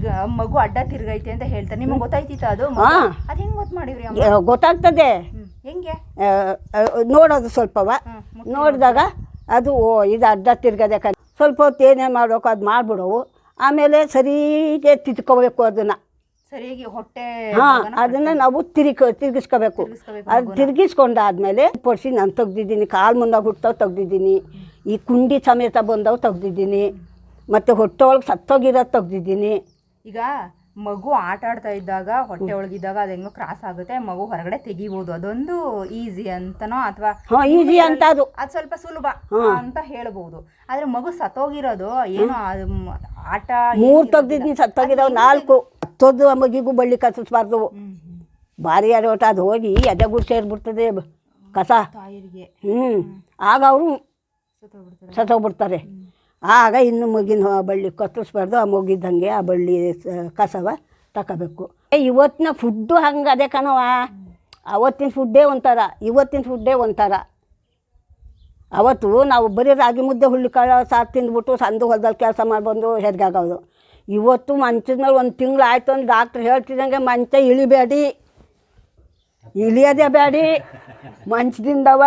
ಈಗ ಮಗು ಅಡ್ಡ ತಿರ್ಗೈತೆ ಅಂತ ಹೇಳ್ತಾರೆ. ನಿಮಗೆ ಗೊತ್ತಾಯ್ತಿತ್ತು ಅದು? ಹಾ. ಅದು ಹೆಂಗ್ ಗೊತ್ತು ಅಮ್ಮ? ಗೊತ್ತಾಗ್ತದೆ. ಹೆಂಗೆ? ನೋಡೋದು ಸ್ವಲ್ಪವ. ನೋಡಿದಾಗ ಅದು ಓ ಇದು ಅಡ್ಡ ತಿರ್ಗದೆ ಕಣ್. ಸ್ವಲ್ಪ ಹೊತ್ತು ಏನೇನು ಮಾಡಬೇಕು ಅದು ಮಾಡಿಬಿಡೋವು. ಆಮೇಲೆ ಸರಿಗೆ ತಿದ್ಕೋಬೇಕು ಅದನ್ನು. ಸರಿಯಾಗಿ ಹೊಟ್ಟೆ ಹಾಂ ಅದನ್ನು ನಾವು ತಿರುಗಿ ತಿರುಗಿಸ್ಕೋಬೇಕು. ತಿರ್ಗಿಸ್ಕೋಬೇಕು ಅದು ತಿರುಗಿಸ್ಕೊಂಡಾದ್ಮೇಲೆ ಪೊಡಿಸಿ ನಾನು ತೆಗ್ದಿದ್ದೀನಿ. ಕಾಲು ಮುಂದೆ ಹುಟ್ಟವು ತೆಗ್ದಿದ್ದೀನಿ. ಈ ಕುಂಡಿ ಸಮೇತ ಬಂದವು ತೆಗ್ದಿದ್ದೀನಿ. ಮತ್ತು ಹೊಟ್ಟೆ ಒಳಗೆ ಸತ್ತೋಗಿರೋದು ತೆಗ್ದಿದ್ದೀನಿ. ಈಗ ಮಗು ಆಟ ಆಡ್ತಾ ಇದ್ದಾಗ ಹೊಟ್ಟೆ ಒಳಗಿದ್ದಾಗ ಅದು ಹೆಂಗೋ ಕ್ರಾಸ್ ಆಗುತ್ತೆ ಮಗು ಹೊರಗಡೆ ತೆಗಿಬೋದು. ಅದೊಂದು ಈಸಿ ಅಂತನೋ ಅಥವಾ ಈಸಿ ಅಂತ ಅದು. ಅದು ಸ್ವಲ್ಪ ಸುಲಭ ಅಂತ ಹೇಳ್ಬೋದು. ಆದ್ರೆ ಮಗು ಸತ್ತೋಗಿರೋದು ಏನೋ ಆಟ ಮೂರು ತೆಗ್ದಿದ್ದೀನಿ ಸತ್ತೋಗಿರೋ ನಾಲ್ಕು ತೊದ್ದು ಆ ಮಗಿಗೂ ಬಳ್ಳಿ ಕಸಿಸ್ಬಾರ್ದು. ಭಾರಿ ಅಡೋಟ ಅದು ಹೋಗಿ ಎದೆಗುಡ್ ಸೇರಿಬಿಡ್ತದೆ ಕಸ. ಹ್ಮ್. ಹ್ಞೂ ಆಗ ಅವರು ಸತ್ತೋಗ್ಬಿಡ್ತಾರೆ. ಸತ್ತೋಗ್ಬಿಡ್ತಾರೆ. ಆಗ ಇನ್ನು ಮಗಿನ ಬಳ್ಳಿ ಕತ್ತರಿಸ್ಬಾರ್ದು ಆ ಮಗಿದ್ದಂಗೆ ಆ ಬಳ್ಳಿ ಕಸವ ತಗೋಬೇಕು ಇವತ್ತಿನ ಫುಡ್ಡು ಹಂಗೆ ಅದೇ ಕಣವ ಅವತ್ತಿನ ಫುಡ್ಡೇ ಒಂಥರ, ಇವತ್ತಿನ ಫುಡ್ಡೇ ಒಂಥರ. ಅವತ್ತು ನಾವು ಬರೀ ರಾಗಿ ಮುದ್ದೆ ಹುಳ್ಳಿಕಾಳು ಸಾರು ತಿಂದ್ಬಿಟ್ಟು ಸಂದು ಹೊಲದಲ್ಲಿ ಕೆಲಸ ಮಾಡಿಬಂದು ಹೆರ್ಗಾಗೋದು ಇವತ್ತು ಮಂಚದ ಮೇಲೆ ಒಂದು ತಿಂಗಳು ಆಯಿತು ಅಂದ್ರೆ ಡಾಕ್ಟ್ರ್ ಹೇಳ್ತಿದ್ದಂಗೆ ಮಂಚ ಇಳಿಬೇಡಿ. ಇಳಿಯೋದೇ ಬೇಡಿ ಮಂಚದಿಂದವ,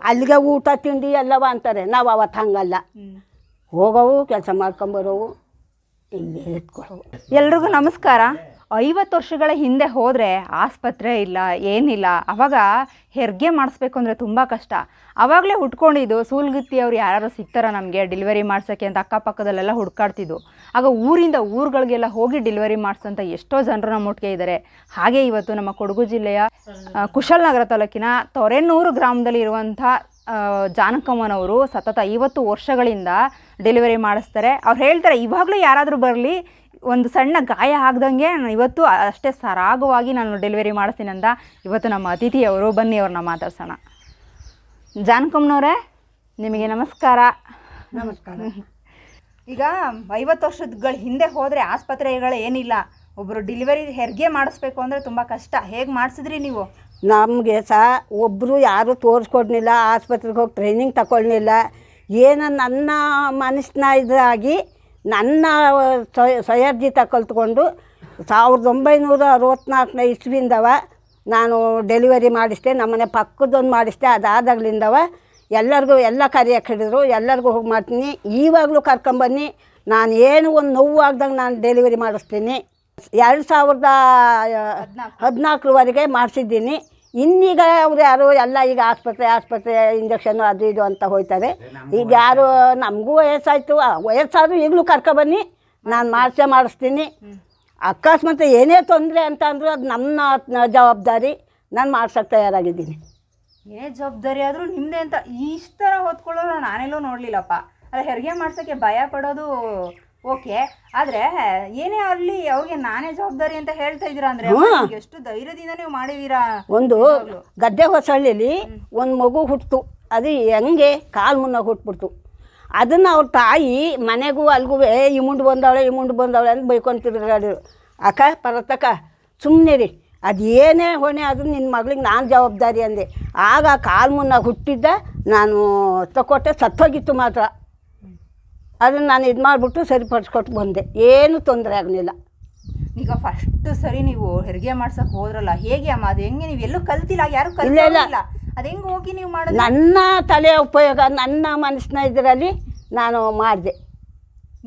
ಅಲ್ಲಿಗೆ ಊಟ ತಿಂಡಿ ಎಲ್ಲವ ಅಂತಾರೆ. ನಾವು ಅವತ್ತು ಹಂಗಲ್ಲ. ಹೋಗೋವು, ಕೆಲಸ ಮಾಡ್ಕೊಂಬರೋವು ಇಲ್ಲಿ ಎತ್ಕೊಳ್ಳೋವು ಎಲ್ರಿಗೂ ನಮಸ್ಕಾರ. ಐವತ್ತು ವರ್ಷಗಳ ಹಿಂದೆ ಹೋದರೆ ಆಸ್ಪತ್ರೆ ಇಲ್ಲ, ಏನಿಲ್ಲ, ಅವಾಗ ಹೆರಿಗೆ ಮಾಡಿಸ್ಬೇಕು ಅಂದರೆ ತುಂಬ ಕಷ್ಟ. ಆವಾಗಲೇ ಹುಟ್ಕೊಂಡಿದ್ದು ಸೂಲ್ಗುತ್ತಿಯವ್ರು ಯಾರು ಸಿಗ್ತಾರ ನಮಗೆ ಡೆಲಿವರಿ ಮಾಡ್ಸೋಕ್ಕೆ ಅಂತ ಅಕ್ಕಪಕ್ಕದಲ್ಲೆಲ್ಲ ಹುಡ್ಕಾಡ್ತಿದ್ದು. ಆಗ ಊರಿಂದ ಊರುಗಳಿಗೆಲ್ಲ ಹೋಗಿ ಡೆಲಿವರಿ ಮಾಡಿಸೋಂಥ ಎಷ್ಟೋ ಜನರು ನಮ್ಮ ಒಟ್ಟಿಗೆ ಇದ್ದಾರೆ ಹಾಗೆ ಇವತ್ತು ನಮ್ಮ ಕೊಡಗು ಜಿಲ್ಲೆಯ ಕುಶಲನಗರ ತಾಲೂಕಿನ ತೊರೆನೂರು ಗ್ರಾಮದಲ್ಲಿ ಇರುವಂಥ ಜಾನಕಮ್ಮನವರು ಸತತ ಐವತ್ತು ವರ್ಷಗಳಿಂದ ಡೆಲಿವರಿ ಮಾಡಿಸ್ತಾರೆ. ಅವ್ರು ಹೇಳ್ತಾರೆ, ಇವಾಗಲೂ ಯಾರಾದರೂ ಬರಲಿ, ಒಂದು ಸಣ್ಣ ಗಾಯ ಆಗ್ದಂಗೆ ನಾನು ಇವತ್ತು ಅಷ್ಟೇ ಸರಾಗವಾಗಿ ನಾನು ಡೆಲಿವರಿ ಮಾಡಿಸ್ತೀನಿ ಅಂತ ಇವತ್ತು ನಮ್ಮ ಅತಿಥಿಯವರು ಬನ್ನಿ, ಅವ್ರನ್ನ ಮಾತಾಡ್ಸೋಣ. ಜಾನಕಮ್ಮನವರೇ, ನಿಮಗೆ ನಮಸ್ಕಾರ. ನಮಸ್ಕಾರ. ಈಗ ಐವತ್ತು ವರ್ಷಗಳ ಹಿಂದೆ ಹೋದರೆ ಆಸ್ಪತ್ರೆಗಳು ಏನಿಲ್ಲ. ಒಬ್ಬರು ಡೆಲಿವರಿ ಹೆರಿಗೆ ಮಾಡಿಸ್ಬೇಕು ಅಂದರೆ ತುಂಬ ಕಷ್ಟ. ಹೇಗೆ ಮಾಡಿಸಿದ್ರಿ ನೀವು? ನಮಗೆ ಸಹ ಒಬ್ಬರು ಯಾರೂ ತೋರಿಸ್ಕೊಡ್ಲಿಲ್ಲ ಆಸ್ಪತ್ರೆಗೆ ಹೋಗಿ ಟ್ರೈನಿಂಗ್ ತಗೊಳ್ಲಿಲ್ಲ ಏನೋ ನನ್ನ ಮನಸ್ಸಿನ ಇದಾಗಿ ನನ್ನ ಸ್ವಯ ಸ್ವಯರ್ಜಿತ ಕಲ್ತ್ಕೊಂಡು ಸಾವಿರದ ಒಂಬೈನೂರ ಅರವತ್ತ್ನಾಲ್ಕನೇ ಇಸ್ವಿಂದವ ನಾನು ಡೆಲಿವರಿ ಮಾಡಿಸ್ದೆ, ನಮ್ಮನೆ ಪಕ್ಕದೊಂದು ಮಾಡಿಸ್ದೆ, ಅದಾದಾಗ್ಲಿಂದವ ಎಲ್ಲರಿಗೂ ಎಲ್ಲ ಕಾರ್ಯಕ್ಕೆ ಹಿಡಿದ್ರು ಎಲ್ಲರಿಗೂ ಹೋಗಿ ಮಾಡ್ತೀನಿ. ಈವಾಗಲೂ ಕರ್ಕೊಂಬನ್ನಿ ನಾನು ಏನು ಒಂದು ನೋವು ಆಗ್ದಂಗೆ ನಾನು ಡೆಲಿವರಿ ಮಾಡಿಸ್ತೀನಿ. ಎರಡು ಸಾವಿರದ ಹದಿನಾಲ್ಕರವರೆಗೆ ಮಾಡಿಸಿದ್ದೀನಿ. ಇನ್ನೀಗ ಅವ್ರು ಯಾರು ಎಲ್ಲ ಈಗ ಆಸ್ಪತ್ರೆ ಆಸ್ಪತ್ರೆ ಇಂಜೆಕ್ಷನ್ನು ಅದು ಇದು ಅಂತ ಹೋಯ್ತಾರೆ. ಈಗ ಯಾರು ನಮಗೂ ವಯಸ್ಸಾಯಿತು. ವಯಸ್ಸಾದರೂ ಈಗಲೂ ಕರ್ಕೊಬನ್ನಿ ನಾನು ಮಾಡಿಸೇ ಮಾಡಿಸ್ತೀನಿ. ಅಕಸ್ಮಾತ್ ಏನೇ ತೊಂದರೆ ಅಂತ ಅಂದರೂ ಅದು ನಮ್ಮ ಜವಾಬ್ದಾರಿ. ನಾನು ಮಾಡ್ಸೋಕ್ಕೆ ತಯಾರಾಗಿದ್ದೀನಿ. ಏನೇ ಜವಾಬ್ದಾರಿ ಆದರೂ ನಿಮ್ಮದೇ ಅಂತ. ಇಷ್ಟು ಥರ ನಾನು ನಾನೆಲ್ಲೂ ನೋಡಲಿಲ್ಲಪ್ಪ. ಅದು ಹೆರಿಗೆ ಮಾಡ್ಸೋಕ್ಕೆ ಭಯ ಪಡೋದು ಓಕೆ. ಆದ್ರೆ ಏನೇ ಆಗಲಿ ಅವ್ರಿಗೆ ನಾನೇ ಜವಾಬ್ದಾರಿ ಅಂತ ಹೇಳ್ತಾ ಇದ್ದೀರಾ ಅಂದರೆ ಎಷ್ಟು ಧೈರ್ಯದಿಂದ ನೀವು ಮಾಡಿದೀರಾ? ಒಂದು ಗದ್ದೆ ಹೊಸಳ್ಳಿಲಿ ಒಂದು ಮಗು ಹುಟ್ಟಿತು ಅದು ಹೆಂಗೆ ಕಾಲು ಮುನ್ನ ಹುಟ್ಬಿಡ್ತು. ಅದನ್ನು ಅವ್ರ ತಾಯಿ ಮನೆಗೂ ಅಲ್ಗೂ ಈ ಮುಂಡು ಬಂದವಳೆ ಈ ಮುಂಡು ಬಂದವಳೆ ಅಂತ ಬೈಕೊಂಡು ತಿರುಗಾಡಿರು ಅಕ್ಕ ಪರತಕ್ಕ ಸುಮ್ಮನೆ ರೀ ಅದು ಏನೇ ಹೊಣೆ ಅದು ನಿನ್ನ ಮಗಳಿಗೆ ನಾನು ಜವಾಬ್ದಾರಿ ಅಂದೆ. ಆಗ ಕಾಲು ಮುನ್ನ ಹುಟ್ಟಿದ್ದ ನಾನು ತಗೊಟ್ಟೆ ಸತ್ತೋಗಿತ್ತು ಮಾತ್ರ. ಅದನ್ನು ನಾನು ಇದು ಮಾಡಿಬಿಟ್ಟು ಸರಿಪಡಿಸ್ಕೊಟ್ಟು ಬಂದೆ. ಏನೂ ತೊಂದರೆ ಆಗಲಿಲ್ಲ. ಈಗ ಫಸ್ಟ್ ಸರಿ ನೀವು ಹೆರಿಗೆ ಮಾಡ್ಸಕ್ ಹೋದ್ರಲ್ಲ ಹೇಗೆ ಅಮ್ಮ? ಅದು ಹೆಂಗೆ ನೀವು ಎಲ್ಲೂ ಕಲ್ತಿಲ್ಲ ಯಾರು ಕಲಿಯಲ್ಲ ಅದು ಹೆಂಗೆ ಹೋಗಿ ನೀವು ಮಾಡೋದು? ನನ್ನ ತಲೆಯ ಉಪಯೋಗ ನನ್ನ ಮನಸ್ಸಿನ ಇದರಲ್ಲಿ ನಾನು ಮಾಡಿದೆ.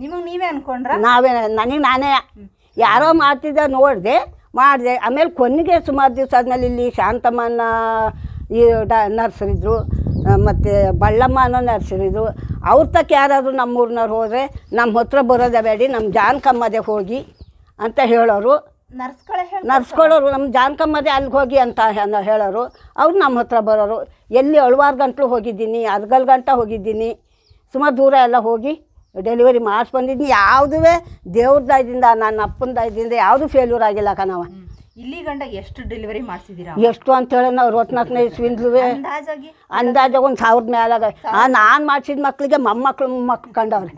ನಿಮಗೆ ನೀವೇ ಅನ್ಕೊಂಡ್ರ? ನಾವೇ ನನಗೆ ನಾನೇ. ಯಾರೋ ಮಾಡ್ತಿದ್ದ ನೋಡಿದೆ ಮಾಡಿದೆ. ಆಮೇಲೆ ಕೊನೆಗೆ ಸುಮಾರು ದಿವಸ ಆದಮೇಲೆ ಇಲ್ಲಿ ಶಾಂತಮ್ಮನ ಈ ಡ ನರ್ಸರಿದ್ರು ಮತ್ತು ಬಳ್ಳಮ್ಮ ಅನ್ನೋ ನರ್ಸರಿದ್ರು. ಅವ್ರ ತಕ್ಕ ಯಾರಾದರೂ ನಮ್ಮೂರಿನವ್ರು ಹೋದರೆ ನಮ್ಮ ಹತ್ರ ಬರೋದೇ ಬೇಡಿ ನಮ್ಮ ಜಾನ್ಕಮ್ಮದೇ ಹೋಗಿ ಅಂತ ಹೇಳೋರು. ನರ್ಸ್ಗಳೇ ಹೇಳಿ ನರ್ಸ್ಕೊಳ್ಳೋರು ನಮ್ಮ ಜಾನ್ಕಮ್ಮದೇ ಅಲ್ಲಿಗೆ ಹೋಗಿ ಅಂತ ಹೇಳೋರು. ಅವ್ರು ನಮ್ಮ ಹತ್ರ ಬರೋರು. ಎಲ್ಲಿ ಅಳುವಾರು ಗಂಟ್ಲು ಹೋಗಿದ್ದೀನಿ ಅರ್ಗಲ್ ಗಂಟ ಹೋಗಿದ್ದೀನಿ ಸುಮಾರು ದೂರ ಎಲ್ಲ ಹೋಗಿ ಡೆಲಿವರಿ ಮಾಡಿಸ್ಬಂದಿದ್ದೀನಿ. ಯಾವುದೂ ದೇವ್ರ ದಯದಿಂದ ನನ್ನ ಅಪ್ಪನ ದಯದಿಂದ ಯಾವುದೂ ಫೇಲ್ಯೂರ್ ಆಗಿಲ್ಲ ಕಣವ ಇಲ್ಲಿ ಗಂಡ ಎಷ್ಟು ಡೆಲಿವರಿ ಮಾಡಿಸಿದೀರಾ? ಎಷ್ಟು ಅಂತೇಳಿ ನಾವು ಅರವತ್ನಾಲ್ಕನೇ ಇಸ್ವಿಂದ್ಲುವೆ ಅಂದಾಜಾಗಿ? ಅಂದಾಜಾಗ ಒಂದು ಸಾವಿರದ ಮೇಲಾಗ ಆ ನಾನು ಮಾಡಿಸಿದ ಮಕ್ಕಳಿಗೆ ಮೊಮ್ಮಕ್ಳು ಮಕ್ಳು ಕಂಡವ್ರೆ.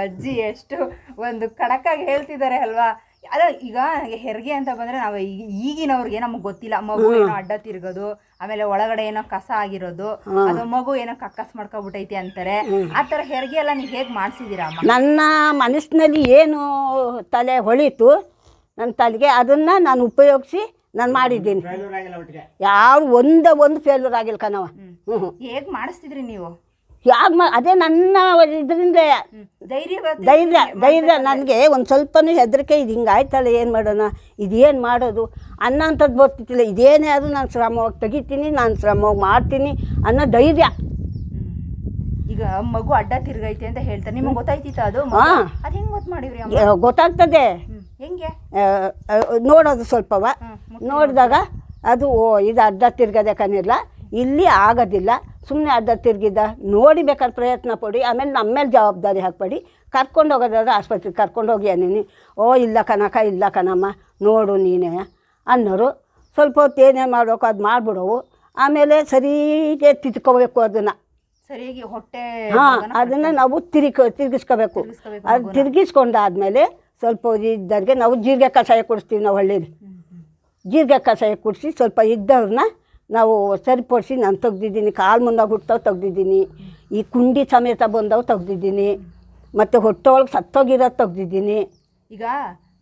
ಅಜ್ಜಿ ಎಷ್ಟು ಒಂದು ಕಡಕಾಗಿ ಹೇಳ್ತಿದ್ದಾರೆ ಅಲ್ವಾ? ಅಲ್ಲ ಈಗ ಹೆರಿಗೆ ಅಂತ ಬಂದ್ರೆ ನಾವು ಈಗ- ಈಗಿನವ್ರಿಗೆ ನಮಗೆ ಗೊತ್ತಿಲ್ಲ. ಮಗು ಏನೋ ಅಡ್ಡ ತಿರ್ಗೋದು ಆಮೇಲೆ ಒಳಗಡೆ ಏನೋ ಕಸ ಆಗಿರೋದು ಅದು ಮಗು ಏನೋ ಕಕ್ಕಸ್ ಮಾಡ್ಕೊಬಿಟ್ಟೈತಿ ಅಂತಾರೆ. ಆ ತರ ಹೆರಿಗೆ ಎಲ್ಲ ನೀವು ಹೇಗೆ ಮಾಡಿಸಿದ್ದೀರಾ ನನ್ನ ಮನಸ್ಸಿನಲ್ಲಿ ಏನು ತಲೆ ಹೊಳಿತು ನನ್ನ ತಲೆಗೆ ಅದನ್ನು ನಾನು ಉಪಯೋಗಿಸಿ ನಾನು ಮಾಡಿದ್ದೀನಿ. ಯಾರು ಒಂದ ಒಂದು ಫೇಲ್ಯೂರ್ ಆಗಿಲ್ಲ ಕಣವ ಹ್ಞೂ ಹೇಗ್ ಮಾಡಿಸ್ತಿದ್ರಿ ನೀವು? ಯಾಕೆ ಮಾ ಅದೇ ನನ್ನ ಇದರಿಂದ ಧೈರ್ಯ ಧೈರ್ಯ ಧೈರ್ಯ ನನಗೆ ಒಂದು ಸ್ವಲ್ಪನೂ ಹೆದರಿಕೆ ಇದು. ಹಿಂಗೆ ಆಯ್ತಲ್ಲ ಏನು ಮಾಡೋಣ? ಇದೇನು ಮಾಡೋದು? ಅನ್ನೋಂಥದ್ದು ಬರ್ತಿತ್ತಿಲ್ಲ. ಇದೇನೇ ಅದು ನಾನು ಶ್ರಮವಾಗಿ ತೆಗಿತೀನಿ ನಾನು ಶ್ರಮವಾಗಿ ಮಾಡ್ತೀನಿ ಅನ್ನೋ ಧೈರ್ಯ. ಈಗ ಮಗು ಅಡ್ಡ ತಿರ್ಗೈತೆ ಅಂತ ಹೇಳ್ತಾರೆ. ನಿಮಗೆ ಗೊತ್ತಾಯ್ತಿತ್ತು ಅದು? ಹಾಂ. ಅದು ಹೆಂಗೆ ಗೊತ್ತು ಮಾಡಿವ್ರಿ ಗೊತ್ತಾಗ್ತದೆ. ನೋಡೋದು ಸ್ವಲ್ಪವ. ನೋಡಿದಾಗ ಅದು ಓ ಇದು ಅರ್ಧ ತಿರ್ಗದೆ ಕನಿಲ್ಲ ಇಲ್ಲಿ ಆಗೋದಿಲ್ಲ. ಸುಮ್ಮನೆ ಅಡ್ಡ ತಿರ್ಗಿದ್ದ ನೋಡಿ ಬೇಕಾದ್ರೆ ಪ್ರಯತ್ನ ಪಡಿ. ಆಮೇಲೆ ನಮ್ಮ ಮೇಲೆ ಜವಾಬ್ದಾರಿ ಹಾಕ್ಬೇಡಿ. ಕರ್ಕೊಂಡು ಹೋಗೋದಾದ್ರೆ ಆಸ್ಪತ್ರೆಗೆ ಕರ್ಕೊಂಡು ಹೋಗಿ ಅನ್ನೀನಿ. ಓ ಇಲ್ಲ ಕನಕ ಇಲ್ಲ ಕಣಮ್ಮ. ನೋಡು ನೀನೇ ಅನ್ನೋರು. ಸ್ವಲ್ಪ ಹೊತ್ತು ಏನೇ ಮಾಡಬೇಕು ಅದು ಮಾಡಿಬಿಡೋವು. ಆಮೇಲೆ ಸರಿಗೆ ತಿದ್ಕೋಬೇಕು ಅದನ್ನು. ಸರಿಯಾಗಿ ಹೊಟ್ಟೆ ಹಾಂ ಅದನ್ನು ನಾವು ತಿರುಗಿ ತಿರ್ಗಿಸ್ಕೋಬೇಕು. ಅದು ತಿರುಗಿಸ್ಕೊಂಡಾದ್ಮೇಲೆ ಸ್ವಲ್ಪ ಇದ್ದವ್ರಿಗೆ ನಾವು ಜೀರಿಗೆ ಕಷಾಯ ಕುಡಿಸ್ತೀವಿ ನಾವು ಹಳ್ಳೀಲಿ. ಜೀರಿಗೆ ಕಷಾಯ ಕುಡಿಸಿ ಸ್ವಲ್ಪ ಇದ್ದವ್ರನ್ನ ನಾವು ಸರಿಪಡಿಸಿ ನಾನು ತೆಗ್ದಿದ್ದೀನಿ, ಕಾಲು ಮುಂದಾಗ ಹುಟ್ಟವು ತೆಗ್ದಿದ್ದೀನಿ, ಈ ಕುಂಡಿ ಸಮೇತ ಬಂದವು ತೆಗ್ದಿದ್ದೀನಿ, ಮತ್ತು ಹೊಟ್ಟೆ ಒಳಗೆ ಸತ್ತೋಗಿರೋದು ತೆಗ್ದಿದ್ದೀನಿ ಈಗ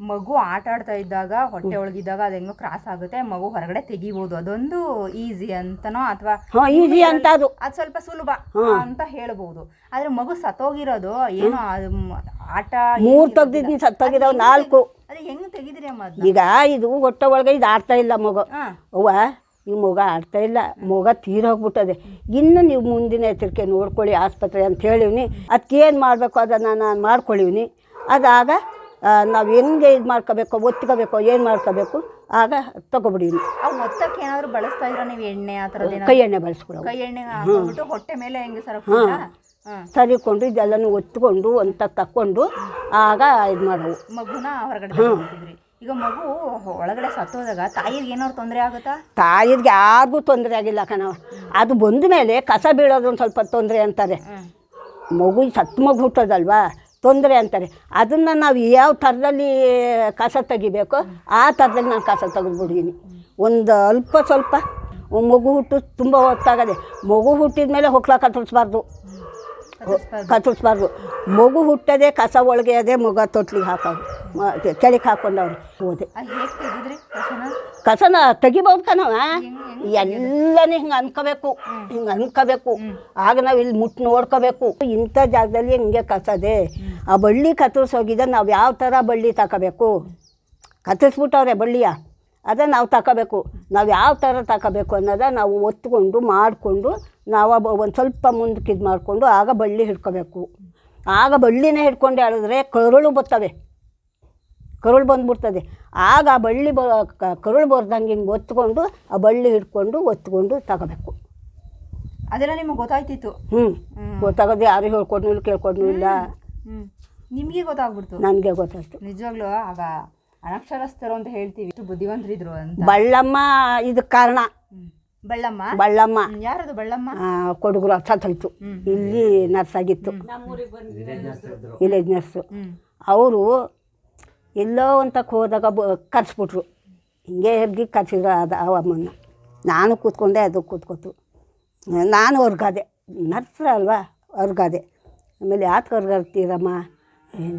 ಮಗು ಆಟ ಆಡ್ತಾ ಇದ್ದಾಗ ಹೊಟ್ಟೆ ಒಳಗಿದ್ದಾಗ ಅದು ಹೆಂಗೋ ಕ್ರಾಸ್ ಆಗುತ್ತೆ ಮಗು ಹೊರಗಡೆ ತೆಗಿಬೋದು. ಅದೊಂದು ಈಸಿ ಅಂತನೋ ಅಥವಾ ಈಸಿ ಅಂತ ಅದು. ಅದು ಸ್ವಲ್ಪ ಸುಲಭ ಅಂತ ಹೇಳ್ಬೋದು. ಆದ್ರೆ ಮಗು ಸತ್ತೋಗಿರೋದು ಏನೋ ಆಟ ಮೂರು ತೆಗ್ದಿದ್ದೀನಿ ಸತ್ತೋಗಿರೋವು ನಾಲ್ಕು. ಅದೇ ಹೆಂಗ್ ತೆಗಿದ್ರಿ ಅಮ್ಮ ಈಗ ಇದು ಹೊಟ್ಟೆ ಒಳಗೆ ಇದು ಆಡ್ತಾ ಇಲ್ಲ ಮಗು. ಅವ್ವ ಈ ಮಗ ಆಡ್ತಾ ಇಲ್ಲ. ಮಗ ತೀರೋಗ್ಬಿಟ್ಟದೆ ಇನ್ನು ನೀವು ಮುಂದಿನ ಎಚ್ಚರಿಕೆ ನೋಡ್ಕೊಳ್ಳಿ ಆಸ್ಪತ್ರೆ ಅಂತ ಹೇಳಿವ್ನಿ. ಅದಕ್ಕೇನು ಮಾಡಬೇಕು ಅದನ್ನು ನಾನು ಮಾಡ್ಕೊಳ್ಳೀವ್ನಿ. ಅದಾಗ ನಾವು ಹೆಂಗೆ ಇದು ಮಾಡ್ಕೋಬೇಕು ಒತ್ಕೋಬೇಕು ಏನು ಮಾಡ್ಕೋಬೇಕು ಆಗ ತಗೊಬಿಡೀನಿ ಅವು ಒತ್ತಕ್ಕೆ ಏನಾದ್ರು ಬಳಸ್ತಾ ನೀವು ಎಣ್ಣೆ ಆ ಥರದ್ದು ಕೈ ಎಣ್ಣೆ ಬಳಸ್ಕೊಡೋ ಕೈ ಎಣ್ಣೆ ಹೊಟ್ಟೆ ಮೇಲೆ ಹೆಂಗೆ ಸರ ಸರಿಕೊಂಡು ಇದೆಲ್ಲನೂ ಒತ್ಕೊಂಡು ಅಂತ ತಕ್ಕೊಂಡು ಆಗ ಇದು ಮಾಡೋ ಮಗುನ ಹೊರಗಡೆ ಹಾಂ ಈಗ ಮಗು ಒಳಗಡೆ ಸತ್ತೋದಾಗ ತಾಯಿಗೆ ಏನಾದ್ರು ತೊಂದರೆ ಆಗುತ್ತಾ? ತಾಯಿಗೆ ಯಾರಿಗೂ ತೊಂದರೆ ಆಗಿಲ್ಲ ಕಣವ ಅದು ಬಂದ ಮೇಲೆ ಕಸ ಬೀಳೋದು ಒಂದು ಸ್ವಲ್ಪ ತೊಂದರೆ ಅಂತಾರೆ. ಮಗು ಸತ್ತು ಮಗು ಹುಟ್ಟೋದಲ್ವಾ? ತೊಂದರೆ ಅಂತಾರೆ. ಅದನ್ನು ನಾವು ಯಾವ ಥರದಲ್ಲಿ ಕಸ ತೆಗಿಬೇಕೋ, ಆ ಥರದಲ್ಲಿ ನಾನು ಕಸ ತೆಗೆದ್ಬಿಡ್ತೀನಿ. ಒಂದು ಅಲ್ಪ ಸ್ವಲ್ಪ ಮಗು ಹುಟ್ಟು ತುಂಬ ಹೊತ್ತಾಗದೆ, ಮಗು ಹುಟ್ಟಿದ ಮೇಲೆ ಹೊಕ್ಲ ಕತ್ತರಿಸ್ಬಾರ್ದು ಕತ್ತರಿಸ್ಬಾರ್ದು ಮಗು ಹುಟ್ಟದೆ ಕಸ ಒಳಗೆ ಅದೇ ಮಗ ತೊಟ್ಲಿಗೆ ಹಾಕೋದು. ಚಳಿಗೆ ಕೆಳಗೆ ಹಾಕೊಂಡವ್ರು. ಹೋದೆ ಅದ್ ಕಸನ? ತೆಗಿಬೋದು ಕಣವ ಎಲ್ಲನೇ ಹಿಂಗೆ ಅನ್ಕೋಬೇಕು. ಹಿಂಗೆ ಅನ್ಕೋಬೇಕು. ಆಗ ನಾವು ಇಲ್ಲಿ ಮುಟ್ಟು ನೋಡ್ಕೋಬೇಕು. ಇಂಥ ಜಾಗದಲ್ಲಿ ಹಿಂಗೆ ಕಸದೆ? ಆ ಬಳ್ಳಿ ಕತ್ತರಿಸೋಗಿದ ನಾವು ಯಾವ ಥರ ಬಳ್ಳಿ ತಗೋಬೇಕು ಕತ್ತರಿಸ್ಬಿಟ್ಟವ್ರೆ ಬಳ್ಳಿಯ. ಅದನ್ನು ನಾವು ತಗೋಬೇಕು ನಾವು ಯಾವ ಥರ ತಗೋಬೇಕು ಅನ್ನೋದ ನಾವು ಒತ್ಕೊಂಡು ಮಾಡಿಕೊಂಡು ನಾವು ಒಂದು ಸ್ವಲ್ಪ ಮುಂದಕ್ಕೆ ಇದು ಮಾಡಿಕೊಂಡು ಆಗ ಬಳ್ಳಿ ಹಿಡ್ಕೋಬೇಕು. ಆಗ ಬಳ್ಳಿನೇ ಹಿಡ್ಕೊಂಡು ಹೇಳಿದ್ರೆ ಕರುಳು ಬರ್ತವೆ ಕರುಳು ಬಂದ್ಬಿಡ್ತದೆ. ಆಗ ಆ ಬಳ್ಳಿ ಬ ಕರುಳು ಬರ್ದಂಗೆ ಹಿಂಗೆ ಒತ್ಕೊಂಡು ಆ ಬಳ್ಳಿ ಹಿಡ್ಕೊಂಡು ಒತ್ಕೊಂಡು ತಗೋಬೇಕು. ಅದೆಲ್ಲ ನಿಮಗೆ ಗೊತ್ತಾಯ್ತಿತ್ತು? ಹ್ಞೂ. ಗೊತ್ತಾಗೋದು ಯಾರು ಹೇಳ್ಕೊಡ್ನು ಇಲ್ಲ ಕೇಳ್ಕೊಡ್ನು ಇಲ್ಲ. ಹ್ಞೂ ನಿಮ್ಗೆ ಗೊತ್ತಾಗ್ಬಿಡ್ತು? ನನಗೆ ಗೊತ್ತಾಯ್ತು. ನಿಜವಾಗ್ಲೂ ಆಗ ಅನಕ್ಷರಸ್ಥರು ಅಂತ ಹೇಳ್ತೀವಿ. ಬುದ್ಧಿವಂತರಿದ್ರು ಅಂತ. ಬಳ್ಳಮ್ಮ ಇದಕ್ಕೆ ಕಾರಣ. ಬಳ್ಳಮ್ಮ? ಬಳ್ಳಮ್ಮ. ಯಾರದು ಬಳ್ಳಮ್ಮ? ಕೊಡಗುರು ಸತ್ತೋಯ್ತು. ಇಲ್ಲಿ ನರ್ಸ್ ಆಗಿತ್ತು ವಿಲೇಜ್ ನರ್ಸು ಅವರು ಎಲ್ಲೋ ಅಂತಕ್ಕೆ ಹೋದಾಗ ಬ ಕರ್ಸ್ಬಿಟ್ರು. ಹಿಂಗೆ ಹೆರ್ಗಿ ಕರ್ಸಿದ್ರು ಅದು ಆ ಅಮ್ಮನ್ನ. ನಾನು ಕೂತ್ಕೊಂಡೆ ಅದು ಕೂತ್ಕೊತು. ನಾನು ಹೊರ್ಗಾದೆ. ನರ್ಸ್ರ ಅಲ್ವಾ? ಹೊರ್ಗಾದೆ. ಆಮೇಲೆ ಯಾಕೆ ಹೊರ್ಗಾಡ್ತೀರಮ್ಮ?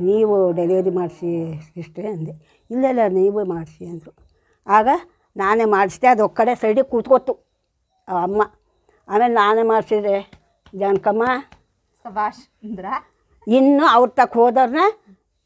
ನೀವು ಡೆಲಿವರಿ ಮಾಡಿಸಿ ಇಷ್ಟೇ ಅಂದೆ. ಇಲ್ಲ ಇಲ್ಲ ನೀವು ಮಾಡಿಸಿ ಅಂದರು. ಆಗ ನಾನೇ ಮಾಡಿಸಿದೆ ಅದು ಒಕ್ಕಡೆ ಸೈಡಿಗೆ ಕೂತ್ಕೊತು. ಅಮ್ಮ. ಆಮೇಲೆ ನಾನೇ ಮಾಡಿಸಿದೆ ಜಾನಕಮ್ಮ. ಸಭಾಷ್ ಅಂದ್ರ? ಇನ್ನು ಅವ್ರ ತಕ್ಕ ಹೋದವ್ರನ್ನ